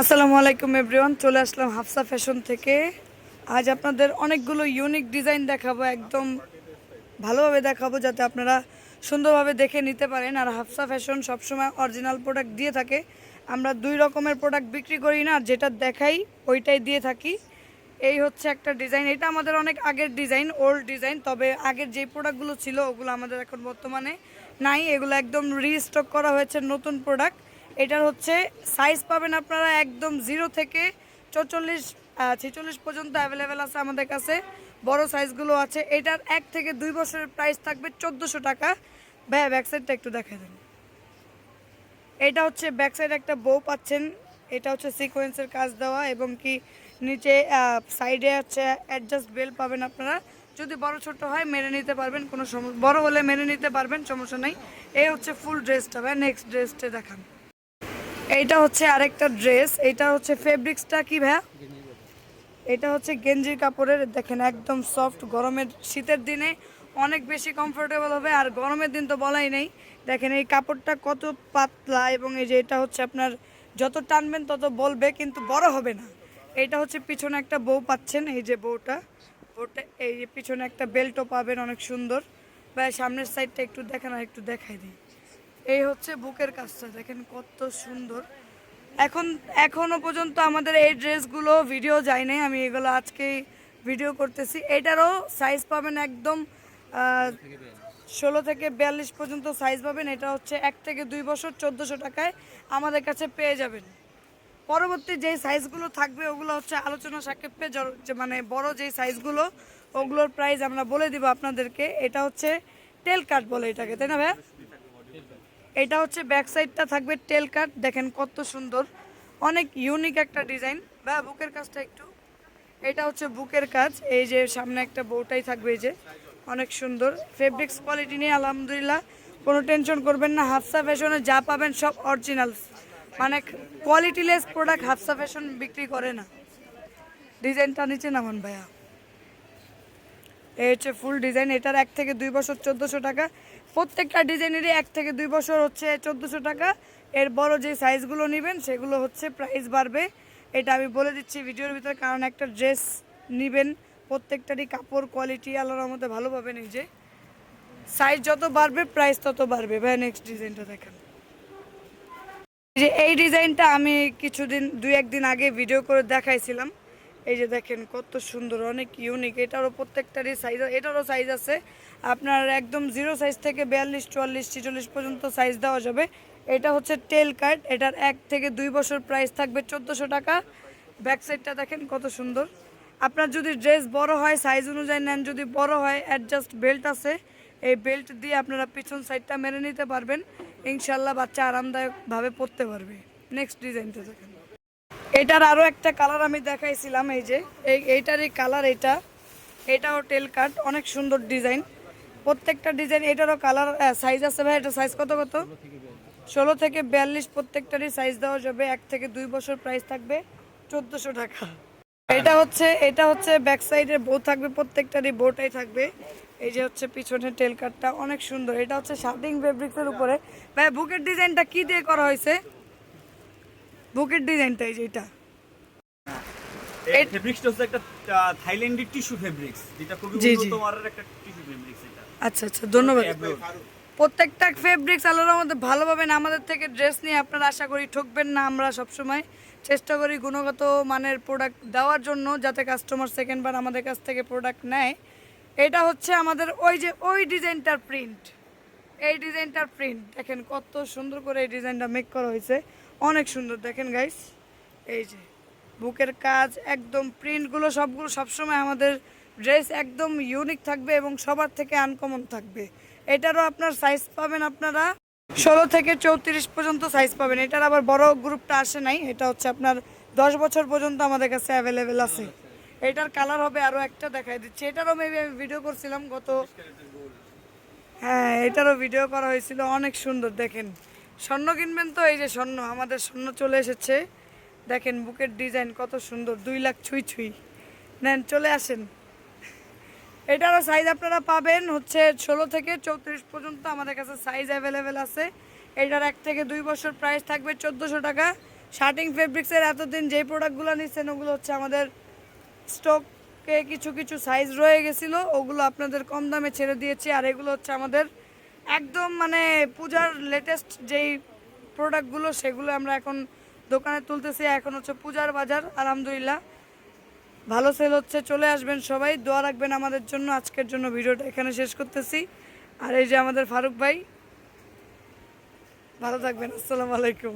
আসসালামু আলাইকুম এভরিওয়ান চলে আসলাম হাফসা ফ্যাশন থেকে। আজ আপনাদের অনেকগুলো ইউনিক ডিজাইন দেখাবো, একদম ভালোভাবে দেখাবো যাতে আপনারা সুন্দরভাবে দেখে নিতে পারেন। আর হাফসা ফ্যাশন সবসময় অরিজিনাল প্রোডাক্ট দিয়ে থাকে। আমরা দুই রকমের প্রোডাক্ট বিক্রি করি না আর যেটা দেখাই ওইটাই দিয়ে থাকি। এই হচ্ছে একটা ডিজাইন এটা আমাদের অনেক আগের ডিজাইন ওল্ড ডিজাইন তবে আগের যে প্রোডাক্টগুলো ছিল, ওগুলো আমাদের এখন বর্তমানে নাই। এগুলো একদম রিস্টক করা হয়েছে নতুন প্রোডাক্ট এটার হচ্ছে সাইজ পাবেন আপনারা একদম জিরো থেকে চৌচল্লিশ ছেচল্লিশ পর্যন্ত অ্যাভেলেবেল আছে আমাদের কাছে। বড় সাইজগুলো আছে। এটার এক থেকে দুই বছরের প্রাইস থাকবে চোদ্দোশো টাকা। ভাইয়া ব্যাক সাইডটা একটু দেখা দেন। এটা হচ্ছে ব্যাক সাইড একটা বউ পাচ্ছেন। এটা হচ্ছে সিকোয়েন্সের কাজ দেওয়া এবং কি নিচে সাইডে হচ্ছে অ্যাডজাস্ট বেল পাবেন আপনারা। যদি বড় ছোট হয়, মেনে নিতে পারবেন, কোনো সমস্যা বড় হলে মেনে নিতে পারবেন, সমস্যা নেই। এই হচ্ছে ফুল ড্রেসটা ভাই নেক্সট ড্রেসটা দেখান। এইটা হচ্ছে আরেকটা ড্রেস এটা হচ্ছে ফেব্রিক্সটা কি ভাইয়া? এটা হচ্ছে গেঞ্জির কাপড়ের, দেখেন একদম সফট গরমের শীতের দিনে অনেক বেশি কমফোর্টেবল হবে, আর গরমের দিন তো বলাই নেই। দেখেন এই কাপড়টা কত পাতলা, এবং এই যে এটা হচ্ছে আপনার যত টানবেন তত বলবে, কিন্তু বড় হবে না। এটা হচ্ছে পিছনে একটা বউ পাচ্ছেন, এই যে বউটা। বউটা, এই যে পিছনে একটা বেল্টও পাবেন, অনেক সুন্দর। বা সামনের সাইডটা একটু দেখেন আর একটু দেখাই দিই। এই হচ্ছে বুকের কাজটা, দেখেন কত সুন্দর। এখন, এখনও পর্যন্ত আমাদের এই ড্রেসগুলো ভিডিও যায় নাই, আমি এগুলো আজকেই ভিডিও করতেছি। এটারও সাইজ পাবেন একদম ষোলো থেকে বিয়াল্লিশ পর্যন্ত সাইজ পাবেন। এটা হচ্ছে এক থেকে দুই বছর, চোদ্দোশো টাকায় আমাদের কাছে পেয়ে যাবেন। পরবর্তী যেই সাইজগুলো থাকবে, ওগুলো হচ্ছে আলোচনা যে মানে বড় যেই সাইজগুলো ওগুলোর প্রাইস আমরা বলে দিব আপনাদেরকে। এটা হচ্ছে টেল কাট বলে এটাকে, তাই না ভাইয়া? এটা হচ্ছে ব্যাক সাইডটা থাকবে টেল কাট দেখেন কত সুন্দর। অনেক ইউনিক একটা ডিজাইন বা বুকের কাজটা একটু। এটা হচ্ছে বুকের কাজ। এই যে সামনে একটা বউটাই থাকবে এই যে। অনেক সুন্দর। ফেব্রিক্স কোয়ালিটি নিয়ে আলহামদুলিল্লাহ কোনো টেনশন করবেন না। হাফসা ফ্যাশনে যা পাবেন সব অরিজিনাল মানে কোয়ালিটিলেস প্রোডাক্ট হাফসা ফ্যাশন বিক্রি করে না। ডিজাইনটা নিচে নামান ভাইয়া। এই হচ্ছে ফুল ডিজাইন এটার এক থেকে দুই বছর চোদ্দোশো টাকা। প্রত্যেকটা ডিজাইনেরই এক থেকে দুই বছর হচ্ছে চোদ্দোশো টাকা। এর বড় যে সাইজগুলো নেবেন, সেগুলো হচ্ছে প্রাইস বাড়বে। এটা আমি বলে দিচ্ছি ভিডিওর ভিতরে, কারণ একটা ড্রেস নেবেন, প্রত্যেকটারই কাপড় কোয়ালিটি আল্লাহর মধ্যে ভালো পাবেন এই যে। সাইজ যত বাড়বে প্রাইস তত বাড়বে। ভাই নেক্সট ডিজাইনটা দেখেন। যে, এই ডিজাইনটা আমি কিছুদিন, দুই একদিন আগে ভিডিও করে দেখাইছিলাম। এই যে দেখেন কত সুন্দর, অনেক ইউনিক এটারও প্রত্যেকটারই সাইজ এটারও সাইজ আছে। আপনার একদম জিরো সাইজ থেকে বিয়াল্লিশ, চুয়াল্লিশ, ছিচল্লিশ পর্যন্ত সাইজ দেওয়া যাবে। এটা হচ্ছে টেল কার্ড এটার এক থেকে দুই বছর প্রাইস থাকবে চোদ্দোশো টাকা। ব্যাক সাইডটা দেখেন কত সুন্দর। আপনার যদি ড্রেস বড় হয় সাইজ অনুযায়ী নেন, যদি বড় হয় অ্যাডজাস্ট বেল্ট আছে। এই বেল্ট দিয়ে আপনারা পিছন সাইডটা মেরে নিতে পারবেন। ইনশাল্লাহ বাচ্চা আরামদায়কভাবে পরতে পারবে। নেক্সট ডিজাইনটা দেখেন। এটার আরও একটা কালার আমি দেখাইছিলাম, এই যে, এই এইটারই কালার এটা। এটাও টেল কাট অনেক সুন্দর ডিজাইন প্রত্যেকটা ডিজাইন এটারও কালার সাইজ আছে ভাই, এটা সাইজ কত কত? ষোলো থেকে বিয়াল্লিশ প্রত্যেকটারই সাইজ দেওয়া যাবে, এক থেকে দুই বছর প্রাইস থাকবে, চোদ্দোশো টাকা। এটা হচ্ছে এটা হচ্ছে ব্যাক সাইডের বউ থাকবে, প্রত্যেকটারই বউটাই থাকবে। এই যে হচ্ছে পিছনের টেল কাটটা অনেক সুন্দর। এটা হচ্ছে শার্টিং ফেব্রিক্সের উপরে। ভাই, বুকের ডিজাইনটা কি দিয়ে করা হয়েছে? বুকের ডিজাইনটা এই যে এটা। এই ফেব্রিক্সটা হচ্ছে একটা থাইল্যান্ডের টিস্যু ফেব্রিক্স যেটা খুবই জি, জি। উন্নত মানের একটা টিস্যু ফেব্রিক্স এটা। আচ্ছা আচ্ছা ধন্যবাদ। প্রত্যেকটা ফেব্রিক্স মধ্যে ভালো পাবেন। আমাদের থেকে ড্রেস নিয়ে আপনারা আশা করি ঠকবেন না আমরা সবসময়। চেষ্টা করি গুণগত মানের প্রোডাক্ট দেওয়ার জন্য যাতে কাস্টমার সেকেন্ডবার আমাদের কাছ থেকে প্রোডাক্ট নেয়। এটা হচ্ছে আমাদের ওই যে ওই ডিজাইনটার প্রিন্ট এই ডিজাইনটার প্রিন্ট দেখেন কত সুন্দর করে এই ডিজাইনটা মেক করা হয়েছে। অনেক সুন্দর। দেখেন গাইস এই যে বুকের কাজ একদম প্রিন্টগুলো সবগুলো সবসময় আমাদের ড্রেস একদম ইউনিক থাকবে এবং সবার থেকে আনকমন থাকবে। এটারও আপনার সাইজ পাবেন আপনারা ষোলো থেকে চৌত্রিশ পর্যন্ত সাইজ পাবেন। এটার আবার বড় গ্রুপটা আসে নাই, এটা হচ্ছে আপনার দশ বছর পর্যন্ত আমাদের কাছে অ্যাভেলেবেল আছে। এটার কালার হবে আরও একটা দেখাই দিচ্ছি। এটারও মেবি আমি ভিডিও করছিলাম গত হ্যাঁ এটারও ভিডিও করা হয়েছিল, অনেক সুন্দর, দেখেন। স্বর্ণ কিনবেন তো? এই যে স্বর্ণ, আমাদের স্বর্ণ চলে এসেছে। দেখেন, বুকের ডিজাইন কত সুন্দর, দুই লাখ ছুঁই ছুঁই। নেন, চলে আসেন। এটারও সাইজ আপনারা পাবেন হচ্ছে ষোলো থেকে চৌত্রিশ পর্যন্ত, আমাদের কাছে সাইজ অ্যাভেলেবেল আছে। এটার এক থেকে দুই বছর প্রাইস থাকবে চোদ্দোশো টাকা। শার্টিং ফেব্রিক্সের এতদিন যেই প্রোডাক্টগুলো নিচ্ছেন ওগুলো হচ্ছে আমাদের স্টকে কিছু কিছু সাইজ রয়ে গেছিল, ওগুলো আপনাদের কম দামে ছেড়ে দিয়েছি। আর এগুলো হচ্ছে আমাদের একদম মানে পূজার লেটেস্ট যেই প্রোডাক্টগুলো সেগুলো আমরা এখন দোকানে তুলতেছি। এখন হচ্ছে পূজার বাজার, আলহামদুলিল্লাহ। ভালো সেল হচ্ছে, চলে আসবেন সবাই। দোয়া রাখবেন আমাদের জন্য। আজকের জন্য ভিডিওটা এখানে শেষ করতেছি। আর এই যে আমাদের ফারুক ভাই, ভালো থাকবেন। আসসালামু আলাইকুম।